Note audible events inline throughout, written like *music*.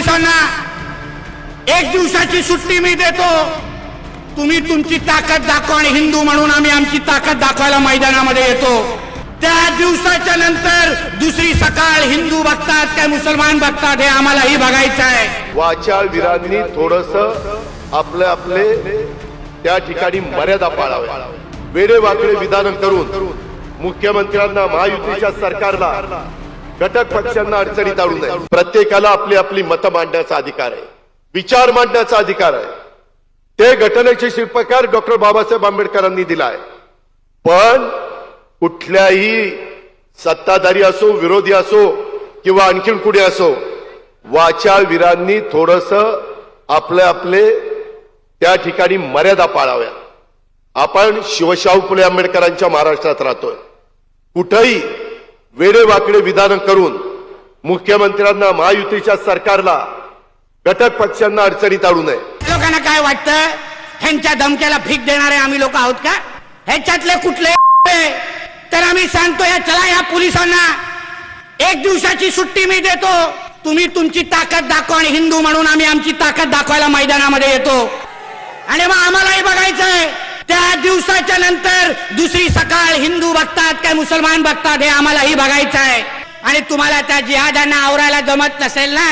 पोलिसांना एक दिवसाची सुट्टी मी देतो. तुम्ही तुमची ताकद दाखवा आणि हिंदू म्हणून आम्ही आमची ताकद दाखवायला मैदानामध्ये येतो. त्या दिवसाच्या नंतर दुसरी सकाळ हिंदू बघतात काय मुसलमान बघतात हे आम्हालाही बघायचं आहे. वाचाळ वीरांनी थोडस आपले आपले त्या ठिकाणी मर्यादा पाळाव्या. वेडे वाकडे विधान करून मुख्यमंत्र्यांना महायुतीच्या सरकारला घटक पक्षांना अडचणीत आणू नये. प्रत्येकाला आपली आपली मतं मांडण्याचा अधिकार आहे. विचार मांडण्याचा अधिकार आहे. ते घटनेचे शिल्पकार डॉक्टर बाबासाहेब आंबेडकरांनी दिला आहे पण कुठल्याही सत्ताधारी असो विरोधी असो किंवा आणखीन कुणी असो वाचावीरांनी थोडस आपले आपले त्या ठिकाणी मर्यादा पाळाव्या आपण शिवशाहू फुले आंबेडकरांच्या महाराष्ट्रात राहतोय. कुठंही वेडेवाकडे विधान करून मुख्यमंत्र्यांना महायुतीच्या सरकारला घटक पक्षांना अडचणीत आणू नये. लोकांना काय वाटतं? ह्यांच्या धमक्याला भीक देणारे आम्ही लोक आहोत का? ह्याच्यातले कुठले *laughs* तर आम्ही सांगतो या चला या पोलिसांना. एक दिवसाची सुट्टी मी देतो. तुम्ही तुमची ताकद दाखवा आणि हिंदू म्हणून आम्ही आमची ताकद दाखवायला मैदानामध्ये येतो. आणि मग आम्हालाही बघायचंय. त्या दिवसाच्या नंतर दुसरी सकाळ हिंदू बघतात काय मुसलमान बघतात हे आम्हालाही बघायचं आहे. आणि तुम्हाला त्या जिहादांना आवरायला जमत नसेल ना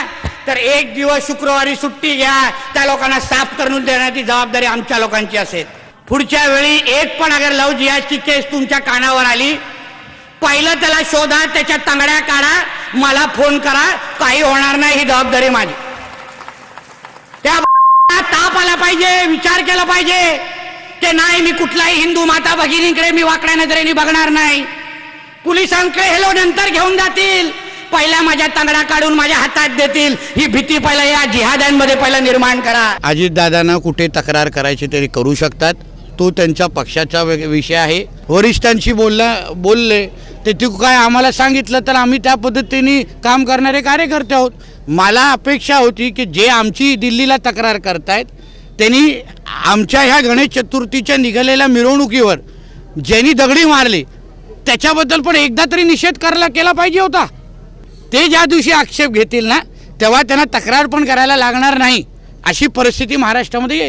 तर एक दिवस शुक्रवारी सुट्टी घ्या. त्या लोकांना साफ करून देण्याची जबाबदारी आमच्या लोकांची असेल. पुढच्या वेळी एक पण अगर लव जिहादची केस तुमच्या कानावर आली पहिलं त्याला शोधा त्याच्या तांगड्या काढा मला फोन करा काही होणार नाही ही जबाबदारी माझी. त्या *laughs* ताप आला पाहिजे विचार केला पाहिजे. की नाही मी कुठलाही हिंदू माता भगिनीकडे मी वाकड्या नजरेने बघणार नाही. पोलिसांकडे हेलो नंतर घेऊन जातील. पहिल्या माझ्या तांगडा काढून माझ्या हातात देतील. ही भीती पहिला या जिहाद्यांमध्ये पहिला निर्माण करा. अजितदादांना कुठे तक्रार करायची तरी करू शकतात. तो त्यांच्या पक्षाचा विषय आहे. वरिष्ठांशी बोलला बोलले. ते तू काय आम्हाला सांगितलं तर आम्ही त्या पद्धतीने काम करणारे कार्यकर्ते आहोत. मला अपेक्षा होती की जे आमची दिल्लीला तक्रार करतायत त्यांनी आमच्या ह्या गणेश चतुर्थीच्या निघालेल्या मिरवणुकीवर ज्यांनी दगडी मारली त्याच्याबद्दल पण एकदा तरी निषेध करायला केला पाहिजे होता. ते ज्या दिवशी आक्षेप घेतील ना तेव्हा त्यांना तक्रार पण करायला लागणार नाही अशी परिस्थिती महाराष्ट्रामध्ये येईल.